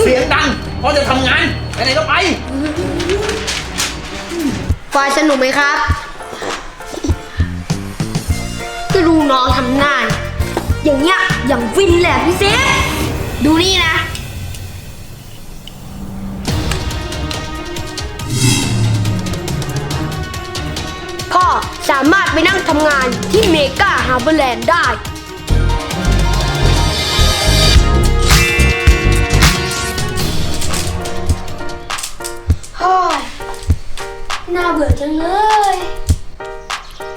เสียงดังเพราะจะทำงานไปไหนก็ไป ฟอยสนุกไหมครับ ก็ดูน้องทำหน้านอย่างเงี้ย อย่างวินแหละพี่เซฟดูนี่นะพ่อสามารถไปนั่งทำงานที่เมกาฮาร์เบอร์แลนด์ได้ อ้ยน่าเบื่อจังเลย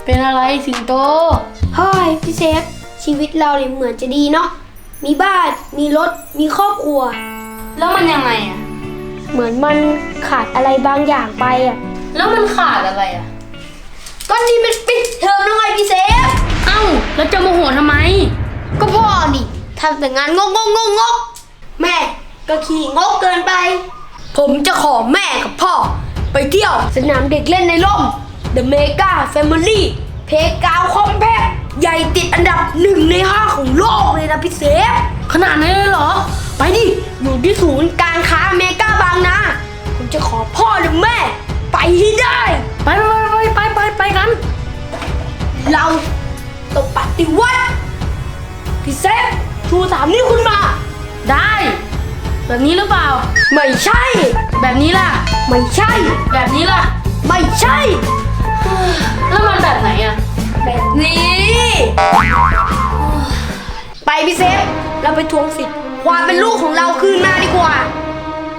เป็นอะไรสิงโต เฮ้ยพี่เซฟ ชีวิตเราเนี่ยเหมือนจะดีเนาะ มีบ้าน มีรถ มีครอบครัว แล้วมันยังไงอะ เหมือนมันขาดอะไรบางอย่างไปอะ แล้วมันขาดอะไรอะ ก็นี่มันปิดเทอมแล้วไงพี่เซฟ เอ้า แล้วจะโมโหทำไม ก็พ่อนี่ทำแต่งานงกงกงกงกแม่ก็ขี่งกเกินไป ผมจะขอแม่กับพ่อ ไปเที่ยวสนามเด็กเล่นในร่ม The Mega Family เพกาวคอมแพคใหญ่ติดอันดับหนึ่งในห้าของโลกเลยนะพี่เซฟ ขนาดนั้นเลยเหรอ ไปดิ อยู่ที่ศูนย์การค้าเมกาบางนา ผมจะขอพ่อหรือแม่ ไปให้ได้ ไปไปไปไปไปไปกัน เราต้องปฏิวัติพี่เซฟชูสามนิ้วขึ้นมา ได้ แบบนี้หรือเปล่า ไม่ใช่ แบบนี้ล่ะ ไม่ใช่ แบบนี้ล่ะ ไม่ใช่ แล้วมันแบบไหนอะแบบนี้ ไปพี่เซฟ เราไปทวงสิทธิ์ความเป็นลูกของเราคืนมาดีกว่า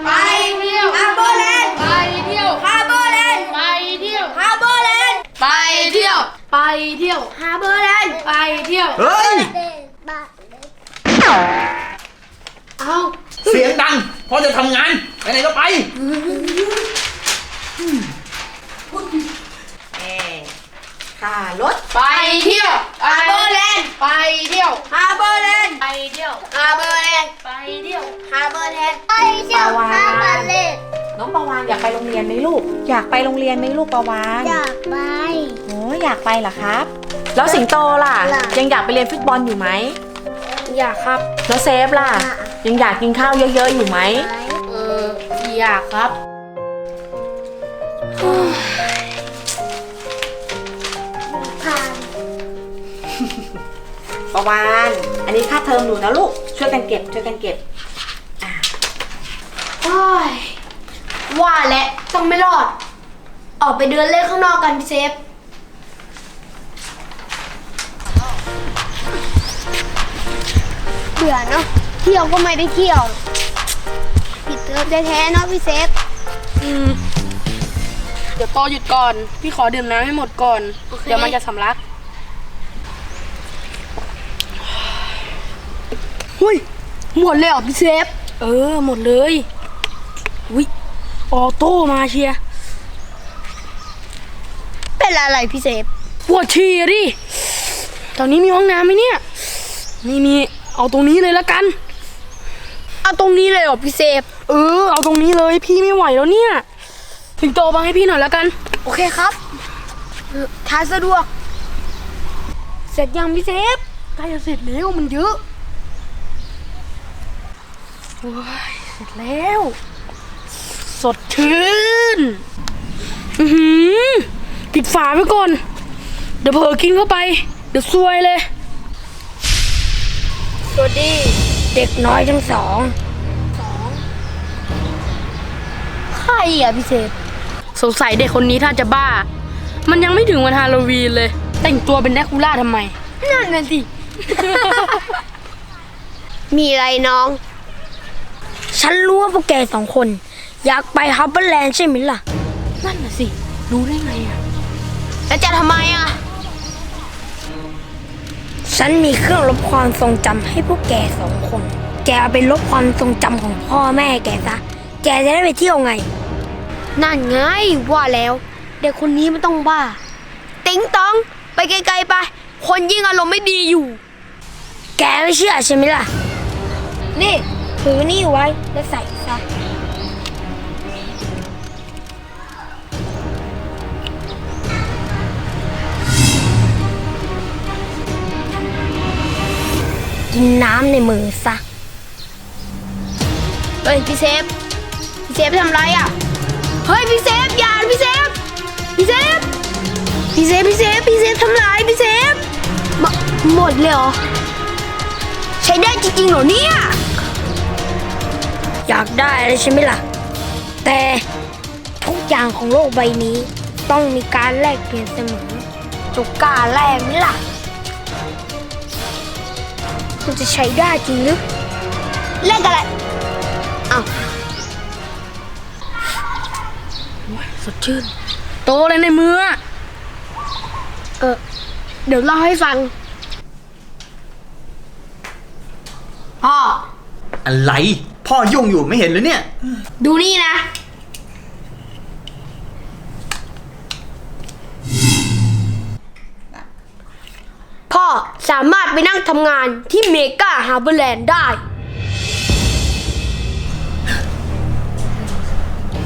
ไปเที่ยวฮาร์เบอร์แลนด์ไปเที่ยวฮาร์เบอร์แลนด์ไปเที่ยวฮาร์เบอร์แลนด์ไปเที่ยว ไปเที่ยวฮาร์เบอร์แลนด์ไปเที่ยว เฮ้ย เอา เสียงดังเพราะจะทำงานไปไหนก็ไปค่ารถไปเที่ยวฮาร์เบอร์แลนด์ไปเที่ยวฮาร์เบอร์แลนด์ไปเที่ยวฮาร์เบอร์แลนด์ไปเที่ยวฮาร์เบอร์แลนด์ปาวานน้องปาวานอยากไปโรงเรียนไหมลูก อยากไปโรงเรียนไหมลูกปาวานอยากไป โอ้อยากไปเหรอครับ แล้วสิงโตล่ะอยากยังอยากไปเรียนฟุตบอลอยู่ไหมอยากครับ แล้วเซฟล่ะยั งอยากกินข้าวเยอะๆอยู่ไหม เอออยากครับ ผ่านปาวาน อันนี้ค่าเทอมหนูนะลูก ช่วยกันเก็บ ช่วยกันเก็บ โอ้ยว่าและต้องไม่รอด ออกไปเดินเล่นข้างนอกกันพี่เซฟ เบื่อเนาะเที่ยวก็ไม่ได้เที่ยวปิดเทอมแท้ๆเนาะพี่เซฟอืมเดี๋ยวโตหยุดก่อน พี่ขอดื่มน้ำให้หมดก่อนโอเคเดี๋ยวมันจะสำลักหุ้ยหมดเลยเหรอพี่เซฟ เออ หมดเลยวิออโต้มาเชียร์เป็นอะไรพี่เซฟปวดฉี่อะดิตอนนี้มีห้องน้ำไหมเนี่ยไม่มีเอาตรงนี้เลยละกัน เอาตรงนี้เลยเหรอพี่เซฟ เออ เอาตรงนี้เลยพี่ไม่ไหวแล้วเนี่ย ถึงโตบังให้พี่หน่อยละกัน โอเคครับเออทานสะดวก เสร็จยังพี่เซฟใกล้จะเสร็จแล้วมันเยอะโอ้ยเสร็จแล้ว สดชื่น อือหือปิดฝาไว้ก่อน เดี๋ยวเผลอกินเข้าไป เดี๋ยวซวยเลย สวัสดี เด็กน้อยทั้งสองใครอะพี่เซฟสงสัยเด็กคนนี้ถ้าจะบ้า มันยังไม่ถึงวันฮาโลวีนเลย แต่งตัวเป็นแดกคูล่าทำไม นั่นน่ะสิ มีอะไรน้อง ฉันรู้ว่าพวกแกสองคน อยากไปฮับเบิลแลนด์ใช่ไหมล่ะ นั่นน่ะสิ รู้ได้ไงอะ แล้วจะทำไมอะ ฉันมีเครื่องลบความทรงจำให้พวกแกสองคน แกเอาไปลบความทรงจำของพ่อแม่แกซะ แกจะได้ไปเที่ยวไง นั่นไงว่าแล้ว เด็กคนนี้ไม่ต้องบ้า ติ๊งตอง ไปไกลๆไป คนยิ่งอารมณ์ไม่ดีอยู่ แกไม่เชื่อใช่ไหมล่ะ นี่ถือนี่ไว้แล้วใส่ซะ กินน้ำในมือซะไปฮ้ยพี่เซฟ พี่เซฟทำไรอะ เฮ้ยพี่เซฟอย่าพี่เซฟ พี่เซฟ พี่เซฟพี่เซฟพี่เซฟทำไรพี่เซฟหมหมดเลยเหรอ ใช้ได้จริงๆเหรอเนี่ย อยากได้อะไรใช่ไหมล่ะ แต่ทุกอย่างของโลกใบนี้ ต้องมีการแลกเปลี่ยนเสมอจุกกล้าแลกไหมล่ะ มันจะใช้ได้จริงหรือเล่นกันเลยอ้าวสดชื่น โตเลยในมืออะเออ เดี๋ยวเล่าให้ฟัง พ่อ อะไร พ่อยุ่งอยู่ไม่เห็นหรือเนี่ย ดูนี่นะ พ่อ สามารถไปนั่งทำงานที่เมกาฮาร์เบอร์แลนด์ได้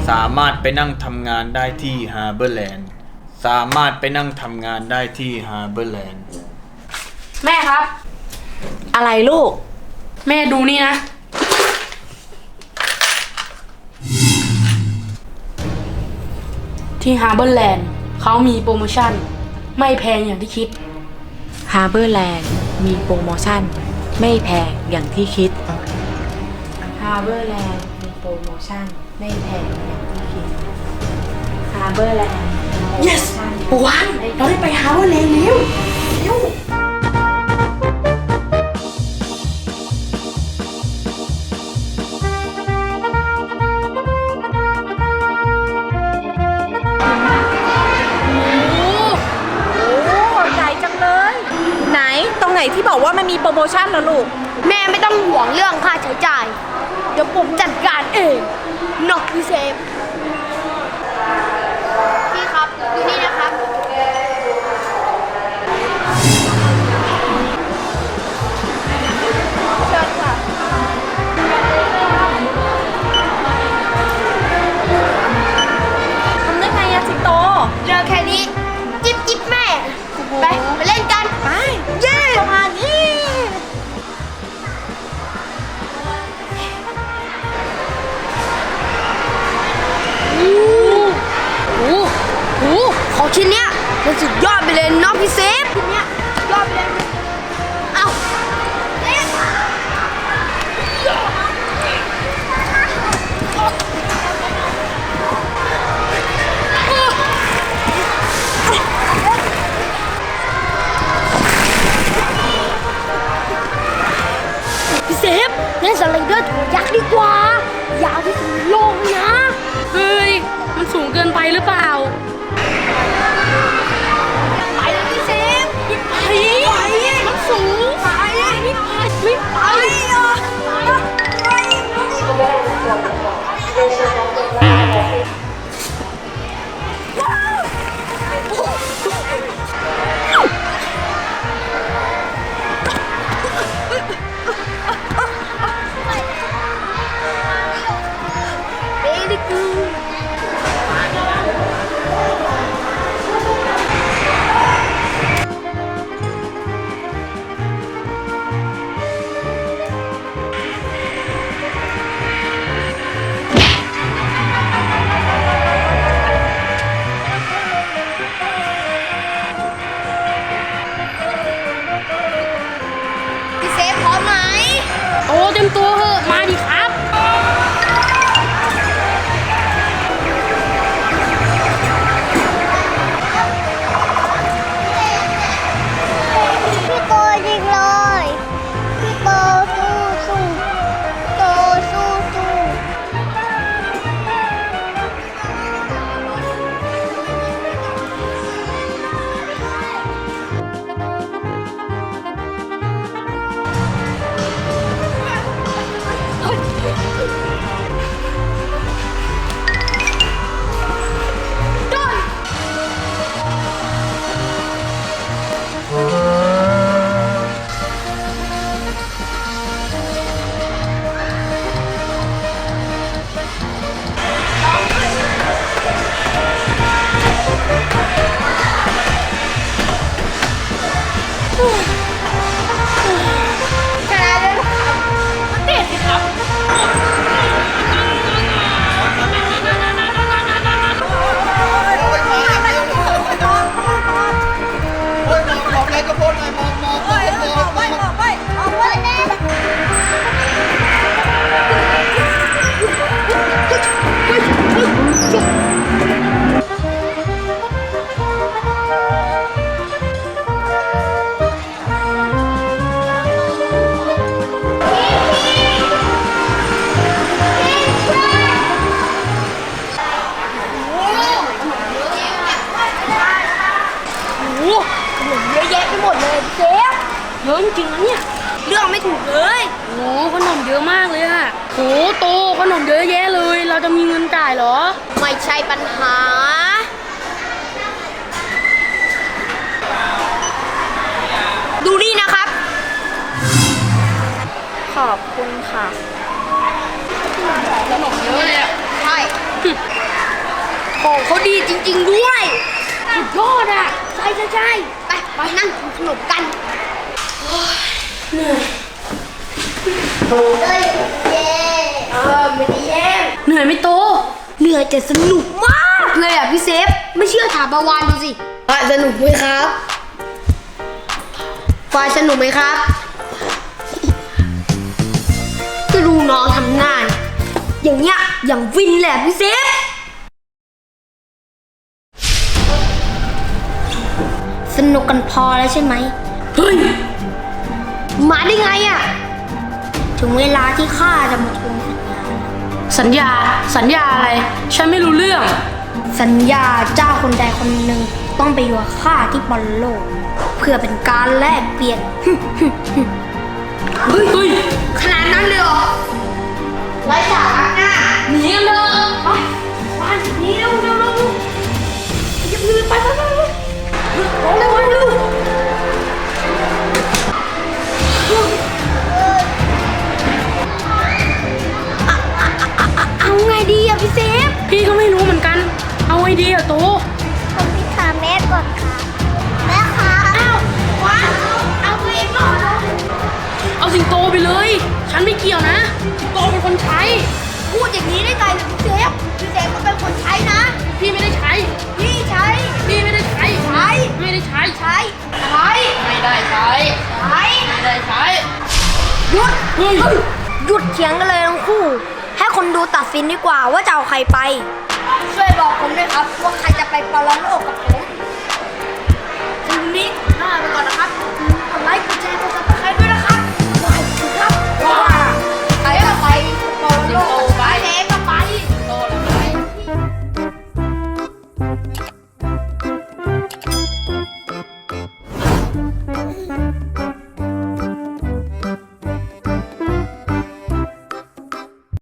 สามารถไปนั่งทำงานได้ที่ฮาร์เบอร์แลนด์สามารถไปนั่งทำงานได้ที่ฮาร์เบอร์แลนด์แม่ครับ อะไรลูก แม่ดูนี่นะ ที่ฮาร์เบอร์แลนด์เขามีโปรโมชั่น ไม่แพงอย่างที่คิด ฮาร์เบอร์แลนด์มีโปรโมชั่น ไม่แพงอย่างที่คิดฮาร์เบอร์แลนด์มีโปรโมชั่น ไม่แพงอย่างที่คิดฮาร์เบอร์แลนด์ yes ปวันเราได้ไปฮาร์เบอร์แลน มีโปรโมชั่นล่ะลูก แม่ไม่ต้องห่วงเรื่องค่าใช้จ่าย เดี๋ยวผมจัดการเองเนอ ชิ้นเนี้ยมันสุดยอดไปเลยน้องพี่เซ เราจะมีเงินจ่ายเหรอ ไม่ใช่ปัญหา ดูนี่นะครับ ขอบคุณค่ะสนุกเยอะเลยอะใช่ของเขาดีจริง ๆ ด้วยสุดยอดอะใช่ใช่ใช่ไปไปนั่งกินขนมกันเหนื่อยโอ้ยเย้เออไม่ได้แย่ เหนื่อยไหม่โต เห นื่อยแต่สนุกมากเลยอะพี่เซฟ ไม่เชื่อถามประวานดูสิอะสนุกไหมครับฟายสนุกไหมครับก็ดูน้องทำหน้าเนี่ยอย่างเงี้ยอย่างวินแหละพี่เซฟ สนุกกันพอแล้วใช่ไหมเฮ้ยมาได้ไงอะ ถึงเวลาที่ข้าจะมาทวง สัญญาสัญญา สัญญาอะไร ฉันไม่รู้เรื่อง สัญญาเจ้าคนใดคนหนึ่งต้องไปอยู่กับข้าที่บอลโลก เพื่อเป็นการแลกเปลี่ยน เฮ้ยเฮ้ยขนาดนั้นเลยเหรอไร้สาระหน้า เอาไอเดียโตผมพิธาแม่ก่อนค่ะแม่ค่ะอ้าววันเอาเองก่อนเอาสิงโตไปเลย ฉันไม่เกี่ยวนะ สิงโตเป็นคนใช้ พูดอย่างนี้ได้ไงล่ะพี่เซฟพี่เซฟก็เป็นคนใช้นะ พี่ไม่ได้ใช้ พี่ใช้ พี่ไม่ได้ใช้ ใช้ ไม่ได้ใช้ ใช้ ใช้ ไม่ได้ใช้ ใช้ ไม่ได้ใช้ หยุด เฮ้ย หยุดเถียงกันเลยทั้งคู่ ให้คนดูตัดสินดีกว่าว่าจะเอาใครไป ช่วยบอกผมด้วยครับ ว่าใครจะไปปรโลกกับผมทีนี้ลาไปก่อนนะครับ